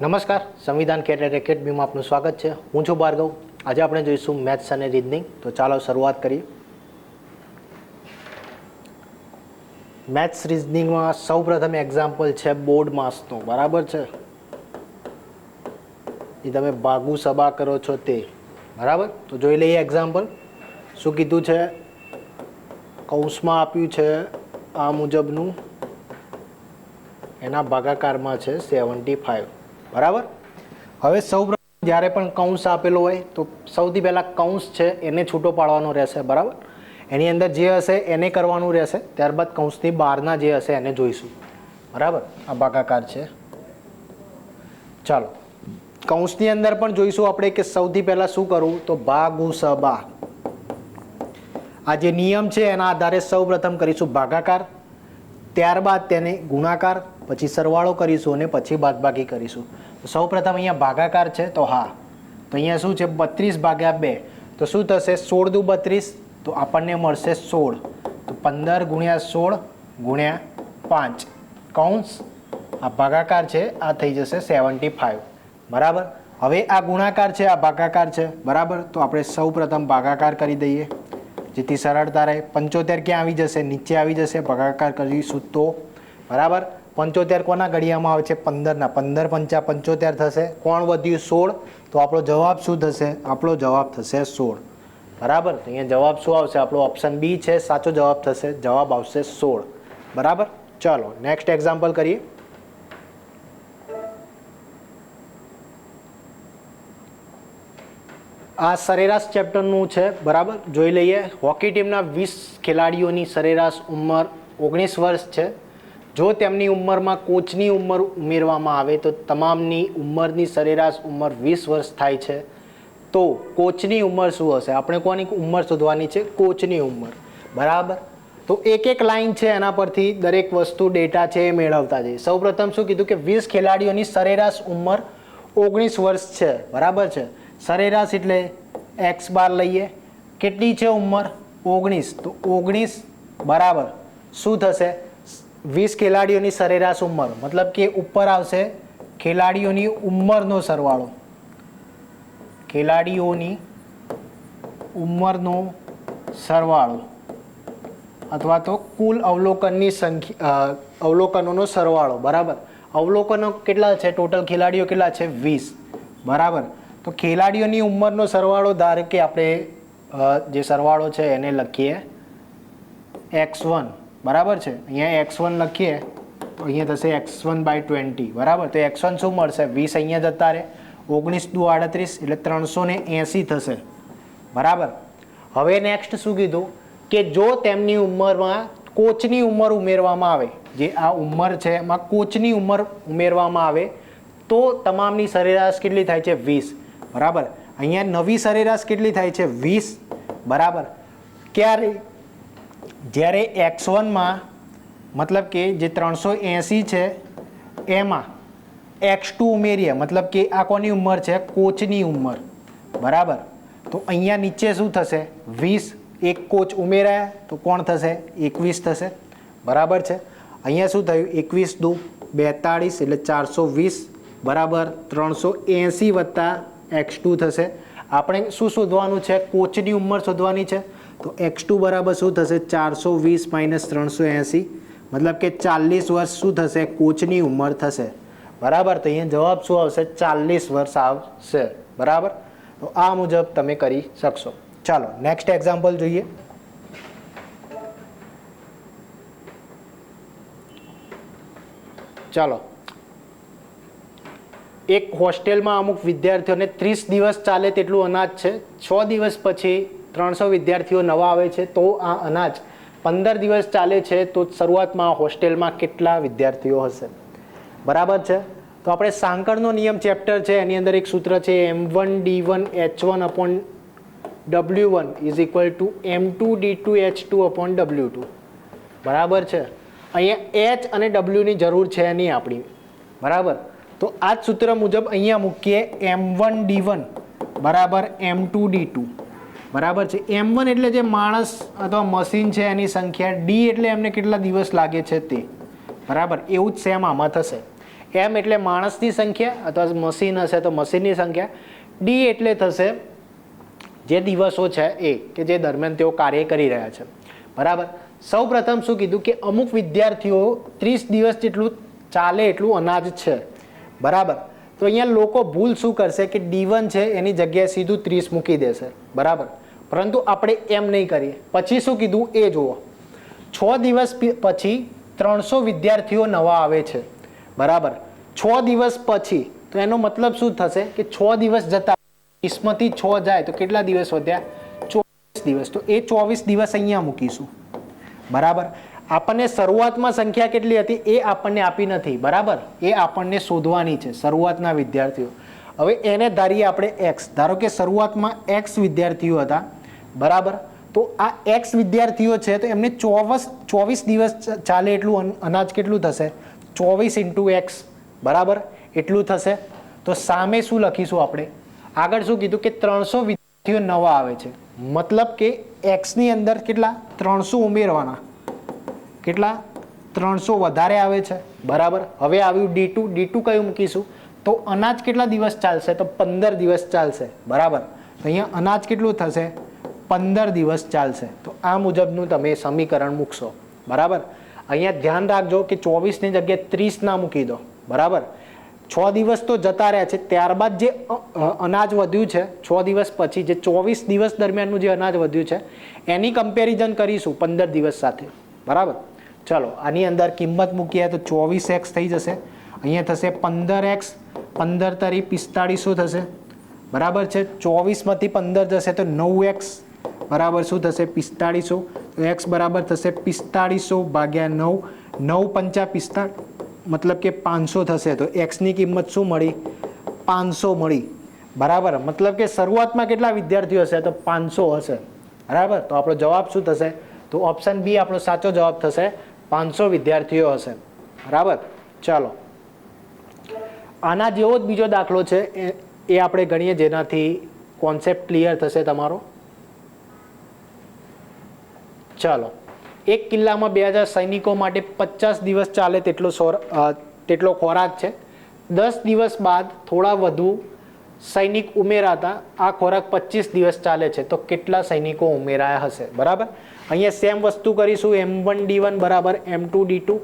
નમસ્કાર, સંવિધાન કેટેટ એકેડમીમાં આપનું સ્વાગત છે. હું છું ભાર્ગવ. આજે આપણે જોઈશું મેથ્સ અને રીઝનિંગ. તો ચાલો શરૂઆત કરીએ. મેથ્સ રીઝનિંગમાં સૌપ્રથમ એક્ઝામ્પલ છે બોર્ડ માસનું. બરાબર છે? એ તમે ભાગુ સભા કરો છો તે. બરાબર? તો જોઈ લઈએ એક્ઝામ્પલ શું કીધું છે? કૌંસમાં આપ્યું છે આ મુજબનું. એના ભાગાકારમાં છે સેવન્ટી ફાઇવ બરાબર? હવે સૌ જ્યારે પણ કૌંસ આપેલો હોય, તો સૌથી પહેલાં કૌંસ છે, એને છૂટો પાડવાનો રહેશે, બરાબર? એની અંદર જે હશે, એને કરવાનું રહેશે. ત્યારબાદ કૌંસની બહારના જે હશે, એને જોઈશું. બરાબર? આ ભાગાકાર છે. ચાલો. કૌંસની અંદર પણ જોઈશું આપણે કે સૌથી પહેલાં શું કરવું? તો ભાગુ સબા આ જે નિયમ છે, એના આધારે સૌ કરીશું ભાગાકાર. ત્યારબાદ તેને ગુણાકાર, પછી સરવાળો કરીશું અને પછી બાદબાકી કરીશું. સૌ પ્રથમ અહીંયા ભાગાકાર છે, તો હા. તો અહીંયા શું છે, બત્રીસ ભાગ્યા બે. તો શું થશે, સોળ દુ બત્રીસ? તો આપણને મળશે સોળ. તો પંદર ગુણ્યા સોળ ગુણ્યા પાંચ. કૌંસ? આ ભાગાકાર છે, આ થઈ જશે સેવન્ટી ફાઇવ બરાબર? હવે આ ગુણાકાર છે, આ ભાગાકાર છે. બરાબર? તો આપણે સૌ પ્રથમ ભાગાકાર કરી દઈએ. જેથી સરળતા રહે. પંચોતેર ક્યાં આવી જશે? નીચે આવી જશે. ભાગાકાર કરીશું તો. બરાબર? પંચોતેર કોના ઘડિયામાં આવે છે? પંદરના. પંદર પંચા પંચોતેર થશે. કોણ વધ્યું? સોળ. તો આપણો જવાબ શું થશે? આપણો જવાબ થશે સોળ. બરાબર? અહીંયા જવાબ શું આવશે? આપણો ઓપ્શન બી છે. સાચો જવાબ થશે. જવાબ આવશે સોળ. બરાબર? ચાલો નેક્સ્ટ એક્ઝામ્પલ કરીએ. આ સરેરાશ ચેપ્ટરનું છે. બરાબર? જોઈ લઈએ. હોકી ટીમના વીસ ખેલાડીઓની સરેરાશ ઉંમર ઓગણીસ વર્ષ છે. જો તેમની ઉંમરમાં કોચની ઉંમર ઉમેરવામાં આવે તો તમામની ઉંમરની સરેરાશ ઉંમર વીસ વર્ષ થાય છે. તો કોચની ઉંમર શું હશે? આપણે કોની ઉંમર શોધવાની છે? કોચની ઉંમર. બરાબર? તો એક એક લાઈન છે એના પરથી દરેક વસ્તુ ડેટા છે એ મેળવતા જઈએ. સૌપ્રથમ શું કીધું કે વીસ ખેલાડીઓની સરેરાશ ઉંમર ઓગણીસ વર્ષ છે. બરાબર છે? સરેરાશ એટલે એક્સ બાર લઈએ. કેટલી છે ઉંમર? ઓગણીસ. તો ઓગણીસ બરાબર. શું થશે? વીસ ખેલાડીઓની સરેરાશ ઉંમર. મતલબ કે ઉપર આવશે ખેલાડીઓની ઉંમરનો સરવાળો. ખેલાડીઓની ઉંમરનો સરવાળો. અથવા તો કુલ અવલોકનની સંખ્યા અવલોકનોનો સરવાળો. બરાબર? અવલોકનો કેટલા છે? ટોટલ ખેલાડીઓ કેટલા છે? વીસ. બરાબર? તો ખેલાડીઓની ઉંમરનો સરવાળો ધારો કે આપણે જે સરવાળો છે એને લખીએ. X one. બરાબર છે? અહીંયા એક્સ વન લખીએ, તો અહીંયા થશે એક્સ વન બાય ટ્વેન્ટી બરાબર? તો એક્સ વન શું મળશે? વીસ અહીંયા જતા રહે. ઓગણીસ દુ આડત્રીસ, એટલે ત્રણસો ને એંસી થશે. બરાબર? હવે નેક્સ્ટ શું કીધું? કે જો તેમની ઉંમરમાં કોચની ઉંમર ઉમેરવામાં આવે, જે આ ઉંમર છે, એમાં કોચની ઉંમર ઉમેરવામાં આવે, તો તમામની સરેરાશ કેટલી થાય છે? વીસ. બરાબર? અહીંયા નવી સરેરાશ કેટલી થાય છે? વીસ. બરાબર? ક્યારે? જ્યારે એક્સ વનમાં મતલબ કે જે ત્રણસો એંસી છે, એમાં એક્સ ટુ ઉમેરીએ, મતલબ કે આ કોની ઉંમર છે? કોચની ઉંમર. બરાબર? તો અહીંયા નીચે શું થશે? વીસ, એક કોચ ઉમેરાયા, તો કોણ થશે? એકવીસ થશે. બરાબર છે? અહીંયા શું થયું? એકવીસ દુ, બેતાળીસ, એટલે ચારસો વીસ. બરાબર? ત્રણસો એંસી વત્તા એક્સ ટુ થશે. આપણે શું શોધવાનું છે? કોચની ઉંમર શોધવાની છે? તો એક્સ ટુ બરાબર શું થશે? ચારસો વીસ માઇનસ ત્રણસો એંસી. મતલબ કે ચાલીસ વર્ષ શું થશે? કોચની ઉંમર થશે. બરાબર? તો અહીંયા જવાબ શું આવશે? ચાલીસ વર્ષ આવશે. બરાબર? તો આ મુજબ તમે કરી શકશો. ચાલો નેક્સ્ટ એક્ઝામ્પલ જોઈએ. ચાલો. એક હોસ્ટેલમાં અમુક વિદ્યાર્થીઓને ત્રીસ દિવસ ચાલે તેટલું અનાજ છે. છ દિવસ પછી ત્રણસો વિદ્યાર્થીઓ નવા આવે છે, તો આ અનાજ પંદર દિવસ ચાલે છે, તો શરૂઆતમાં હોસ્ટેલમાં કેટલા વિદ્યાર્થીઓ હશે? બરાબર છે? તો આપણે સાંકળનો નિયમ ચેપ્ટર છે, એની અંદર એક સૂત્ર છે, M one D one H one upon W one is equal to M two D two H two upon W two. બરાબર છે? અહીંયા એચ અને ડબલ્યુની જરૂર છે નહીં આપણી. બરાબર? તો આ જ સૂત્ર મુજબ અહીંયા મૂકીએ એમ વન ડી વન, બરાબર, એમ ટુ ડી ટુ. બરાબર છે. એમ વન એટલે જે માણસ અથવા મશીન છે એની સંખ્યા ડી એટલે એમને કેટલા દિવસ લાગે છે તે? બરાબર? એવું જ સેમ આમાં થશે. એમ એટલે માણસની સંખ્યા અથવા મશીન હશે તો મશીનની સંખ્યા. ડી એટલે થશે જે દિવસો છે એ, કે જે દરમિયાન તેઓ કાર્ય કરી રહ્યા છે. બરાબર? સૌ પ્રથમ શું કીધું કે અમુક વિદ્યાર્થીઓ ત્રીસ દિવસ જેટલું ચાલે એટલું અનાજ છે. બરાબર? તો અહીંયા લોકો ભૂલ શું કરશે કે ડી છે, એની જગ્યાએ સીધું ત્રીસ મૂકી દેશે. બરાબર? પરંતુ આપણે એમ નહીં કરીએ. પછી શું કીધું? એ જુઓ. છ દિવસ પછી ત્રણસો વિદ્યાર્થીઓ નવા આવે છે. બરાબર? છ દિવસ પછી, તો એનો મતલબ શું થશે? કે છ દિવસ જતા ત્રીસમાંથી છ જાય, તો કેટલા દિવસ વધ્યા? ચોવીસ દિવસ. તો એ ચોવીસ દિવસ અહીંયા મૂકીશું. બરાબર? આપણને શરૂઆતમાં સંખ્યા કેટલી હતી એ આપણને આપી નથી, બરાબર? એ આપણને શોધવાની છે શરૂઆતના વિદ્યાર્થીઓ. હવે એને ધારીએ આપણે એક્સ ધારો કે શરૂઆતમાં એક્સ વિદ્યાર્થીઓ હતા, બરાબર? તો આ એક્સ વિદ્યાર્થીઓ છે તો એમને ચોવીસ ચોવીસ દિવસ ચાલે એટલું અનાજ કેટલું થશે? ચોવીસ ઇન્ટુ એક્સ બરાબર? એટલું થશે. તો સામે શું લખીશું આપણે? આગળ શું કીધું કે ત્રણસો વિદ્યાર્થીઓ નવા આવે છે. મતલબ કે એક્સની અંદર કેટલા? ત્રણસો ઉમેરવાના. કેટલા? ત્રણસો વધારે આવે છે. બરાબર? હવે આવ્યું ડી ટુ ડી ટુ કયું મૂકીશું? તો અનાજ કેટલા દિવસ ચાલશે? તો પંદર દિવસ ચાલશે. બરાબર? તો અહીંયા અનાજ કેટલું થશે? પંદર દિવસ ચાલશે. તો આ મુજબનું તમે સમીકરણ મૂકશો. બરાબર? અહીંયા ધ્યાન રાખજો કે ચોવીસની જગ્યાએ ત્રીસ ના મૂકી દો. બરાબર? છ દિવસ તો જતા રહ્યા છે. ત્યારબાદ જે અનાજ વધ્યું છે, છ દિવસ પછી જે ચોવીસ દિવસ દરમિયાનનું જે અનાજ વધ્યું છે, એની કમ્પેરિઝન કરીશું પંદર દિવસ સાથે. બરાબર? ચલો, આની અંદર કિંમત મૂકીએ તો ચોવીસ એક્સ થઈ જશે. અહીંયા થશે પંદર એક્સ પંદર તરી પિસ્તાળીસો થશે. બરાબર છે? ચોવીસમાંથી પંદર જશે તો નવ એક્સ બરાબર શું થશે? પિસ્તાળીસો. તો એક્સ બરાબર થશે પિસ્તાળીસો ભાગ્યા નવ. નવ પંચા પિસ્તા મતલબ કે પાંચસો થશે. તો એક્સની કિંમત શું મળી? પાંચસો મળી. બરાબર? મતલબ કે શરૂઆતમાં કેટલા વિદ્યાર્થીઓ હશે? તો પાંચસો હશે. બરાબર? તો આપણો જવાબ શું થશે? તો ઓપ્શન બી આપણો સાચો જવાબ થશે પાંચસો વિદ્યાર્થીઓ હશે. બરાબર? ચાલો. આના જેવો જ બીજો દાખલો છે, એ આપણે ગણીએ જેનાથી કોન્સેપ્ટ ક્લિયર થશે તમારો. ચાલો. એક કિલ્લામાં બે હજાર સૈનિકો માટે પચાસ દિવસ ચાલે તેટલો સોર તેટલો ખોરાક છે. દસ દિવસ બાદ થોડા વધુ સૈનિક ઉમેરાતા, આ ખોરાક પચીસ દિવસ ચાલે છે. તો કેટલા સૈનિકો ઉમેરાયા હશે? બરાબર? અહીંયા સેમ વસ્તુ કરીશું એમ વન ડી વન બરાબર એમ ટુ ડી ટુ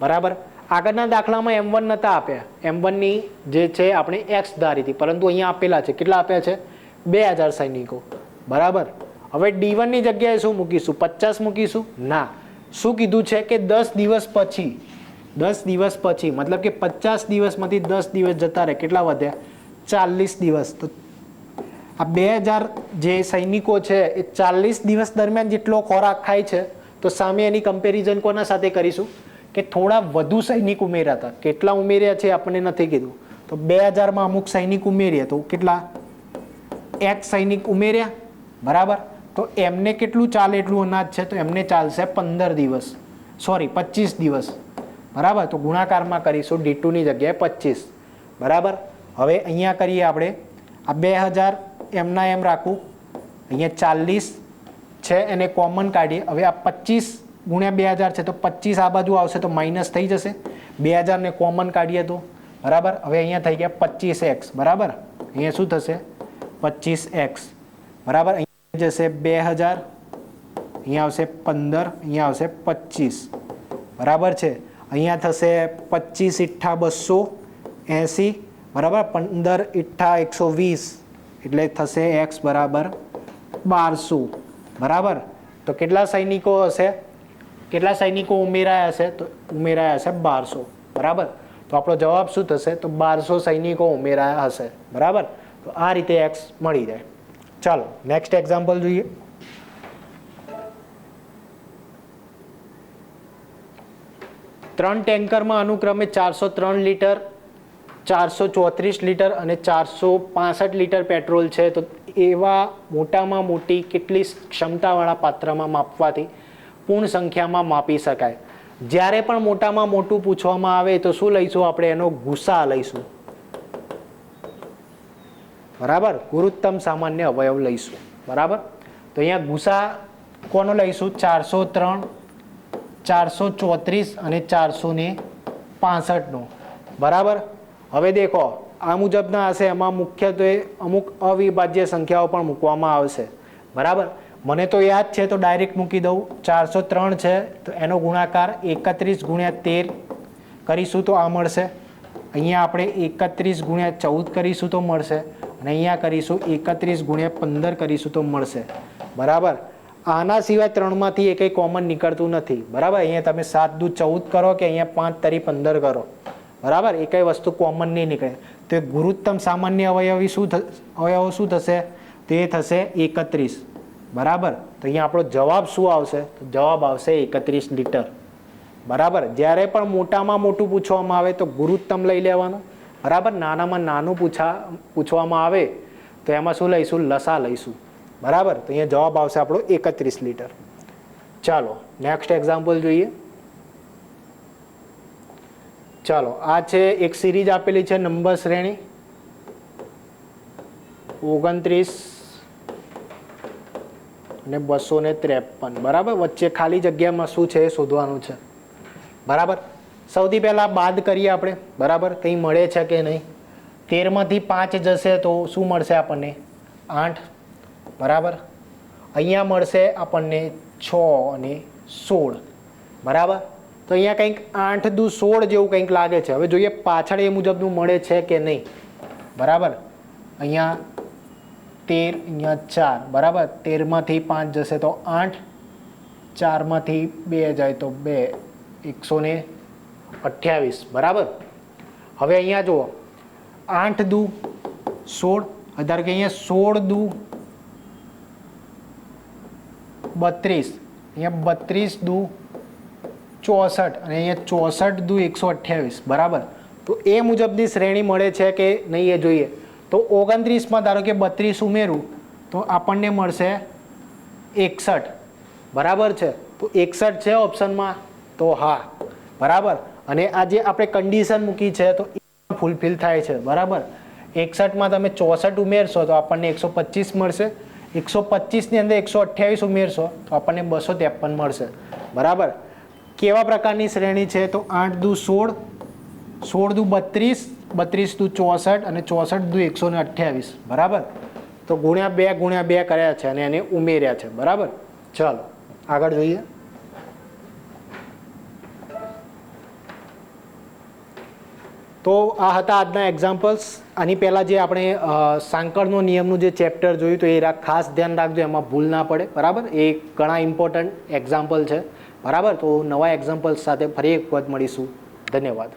બરાબર. આગળના દાખલામાં એમ વન નહોતા આપ્યા. એમ વનની જે છે આપણે એક્સ ધારી હતી, પરંતુ અહીંયા આપેલા છે. કેટલા આપ્યા છે? બે હજાર સૈનિકો. બરાબર. હવે ડી વનની જગ્યાએ શું મૂકીશું? પચાસ મૂકીશું? ના. શું કીધું છે કે દસ દિવસ પછી, દસ દિવસ પછી, મતલબ કે પચાસ દિવસમાંથી દસ દિવસ જતા રહે. કેટલા વધ્યા? ચાલીસ દિવસ. તો આ બે હજાર જે સૈનિકો છે, એ ચાલીસ દિવસ દરમિયાન જેટલો ખોરાક ખાય છે, તો સામે એની કમ્પેરિઝન કોના સાથે કરીશું? કે થોડા વધુ સૈનિક ઉમેર્યા હતા. કેટલા ઉમેર્યા છે આપણને નથી કીધું. તો બે હજારમાં અમુક સૈનિક ઉમેર્યા. તો કેટલા? એક સૈનિક ઉમેર્યા. બરાબર? તો એમને કેટલું ચાલે એટલું અનાજ છે? તો એમને ચાલશે પંદર દિવસ. સોરી પચીસ દિવસ. બરાબર? તો ગુણાકારમાં કરીશું. ડી ટુની જગ્યાએ પચીસ. બરાબર? હવે અહીંયા કરીએ આપણે. આ બે હજાર એમના એમ રાખું. અહીંયા ચાલીસ છે એને કોમન કાઢીએ. હવે આ પચીસ ગુણ્યા બે હજાર છે તો પચીસ આ બાજુ આવશે તો માઇનસ થઈ જશે. બે હજારને કોમન કાઢીએ તો. બરાબર? હવે અહીંયા થઈ ગયા પચીસ એક્સ. બરાબર? અહીંયા શું થશે? પચીસ એક્સ. બરાબર? અહીંયા જશે બે હજાર. અહીંયા આવશે પંદર. અહીંયા આવશે પચીસ. બરાબર છે? અહીંયા થશે પચીસ ઇઠ્ઠા બસો એંસી. બરાબર? પંદર ઇઠ્ઠા એકસો વીસ. એટલે થશે એક્સ બરાબર બારસો. બરાબર? તો કેટલા સૈનિકો હશે? કેટલા સૈનિકો ઉમેરાયા હશે? તો ઉમેરાયા હશે બારસો. બરાબર? તો આપણો જવાબ શું થશે? તો બારસો સૈનિકો ઉમેરાયા હશે. બરાબર? તો આ રીતે એક્સ મળી જાય. ચાલો નેક્સ્ટ એક્ઝામ્પલ જોઈએ. ત્રણ ટેન્કરમાં અનુક્રમે ચારસો ત્રણ લીટર ચારસો ચોત્રીસ લીટર અને ચારસો પાસઠ લીટર પેટ્રોલ છે. તો એવા મોટામાં મોટી કેટલી ક્ષમતાવાળા પાત્રમાં માપવાથી પૂર્ણ સંખ્યામાં માપી શકાય. જ્યારે પણ મોટામાં મોટું પૂછવામાં આવે તો શું લઈશું આપણે? એનો ગુસા લઈશું. બરાબર? ગુરુત્તમ સામાન્ય અવયવ લઈશું. બરાબર? તો અહીંયા ગુસા કોનો લઈશું? ચારસો ત્રણ, ચારસો ચોત્રીસ અને ચારસો ને પાસઠનો. બરાબર? હવે દેખો, આ મુજબના હશે, એમાં મુખ્યત્વે અમુક અવિભાજ્ય સંખ્યાઓ પણ મૂકવામાં આવશે. બરાબર? મને તો યાદ છે, તો ડાયરેક્ટ મૂકી દઉં. ચારસો ત્રણ છે, તો એનો ગુણાકાર એકત્રીસ ગુણ્યા તેર કરીશું તો આ મળશે. અહીંયા આપણે એકત્રીસ ગુણ્યા ચૌદ કરીશું તો મળશે. અને અહીંયા કરીશું એકત્રીસ ગુણ્યા પંદર કરીશું તો મળશે. બરાબર? આના સિવાય ત્રણમાંથી એકેય કોમન નીકળતું નથી. બરાબર? અહીંયા તમે સાત દુ ચૌદ કરો કે અહીંયા પાંચ તરી પંદર કરો. બરાબર? એ કઈ વસ્તુ કોમન નહીં નીકળે. તો ગુરુત્તમ સામાન્ય અવયવી શું અવયવ શું થશે? તે થશે એકત્રીસ. બરાબર? તો અહીંયા આપણો જવાબ શું આવશે? તો જવાબ આવશે એકત્રીસ લીટર. બરાબર? જ્યારે પણ મોટામાં મોટું પૂછવામાં આવે તો ગુરુત્તમ લઈ લેવાનું. બરાબર? નાનામાં નાનું પૂછા, પૂછવામાં આવે તો એમાં શું લઈશું? લસા લઈશું. બરાબર? તો અહીંયા જવાબ આવશે આપણો એકત્રીસ લીટર. ચાલો નેક્સ્ટ એક્ઝામ્પલ જોઈએ. ચાલો, આ છે એક સિરીઝ આપેલી છે, નંબર શ્રેણી. ઓગણત્રીસ અને બસો ને ત્રેપન. બરાબર? વચ્ચે ખાલી જગ્યામાં શું છે એ શોધવાનું છે. બરાબર? સૌથી પહેલાં બાદ કરીએ આપણે. બરાબર? કંઈ મળે છે કે નહીં? તેરમાંથી પાંચ જશે તો શું મળશે આપણને? આઠ. બરાબર? અહીંયા મળશે આપણને છ અને સોળ. બરાબર? તો અહીંયા કંઈક આઠ દુ સોળ જેવું કંઈક લાગે છે. હવે જોઈએ પાછળ એ મુજબનું મળે છે કે નહીં. બરાબર? અહીંયા તેર, અહીંયા ચાર. બરાબર? તેરમાંથી પાંચ જશે તો આઠ. ચારમાંથી બે જાય તો બે. એકસો ને અઠ્યાવીસ. બરાબર? હવે અહીંયા જુઓ. આઠ દુ સોળ. ધારો કે અહીંયા સોળ દુ બત્રીસ. અહીંયા બત્રીસ દુ ચોસઠ અને અહીંયા ચોસઠ દુ એકસો અઠ્યાવીસ, બરાબર? તો એ મુજબની શ્રેણી મળે છે કે નહીં એ જોઈએ. તો ઓગણત્રીસમાં ધારો કે બત્રીસ ઉમેરું, તો આપણને મળશે એકસઠ. બરાબર છે? તો એકસઠ છે ઓપ્શનમાં? તો હા. બરાબર? અને આ જે આપણે કન્ડિશન મૂકી છે, તો ફૂલફિલ થાય છે. બરાબર? એકસઠમાં તમે ચોસઠ ઉમેરશો, તો આપણને એકસો પચીસ મળશે. એકસો પચીસની અંદર એકસો અઠ્યાવીસ ઉમેરશો, તો આપણને બસો ત્રેપન મળશે. બરાબર? કેવા પ્રકારની શ્રેણી છે? તો આઠ દુ સોળ સોળ દુ બત્રીસ બત્રીસ દુ ચોસઠ અને ચોસઠ દુ એકસો ને અઠ્યાવીસ. બરાબર? તો ગુણ્યા બે ગુણ્યા બે કર્યા છે અને એને ઉમેર્યા છે. બરાબર? ચાલો, આગળ જોઈએ. તો આ હતા આજના એક્ઝામ્પલ્સ આની પહેલાં જે આપણે સાંકળનો નિયમનું જે ચેપ્ટર જોયું, તો એ ખાસ ધ્યાન રાખજો, એમાં ભૂલ ના પડે. બરાબર? એ ઘણા ઇમ્પોર્ટન્ટ એક્ઝામ્પલ છે. બરાબર? તો નવા એક્ઝામ્પલ્સ સાથે ફરી એક વખત મળીશું. ધન્યવાદ.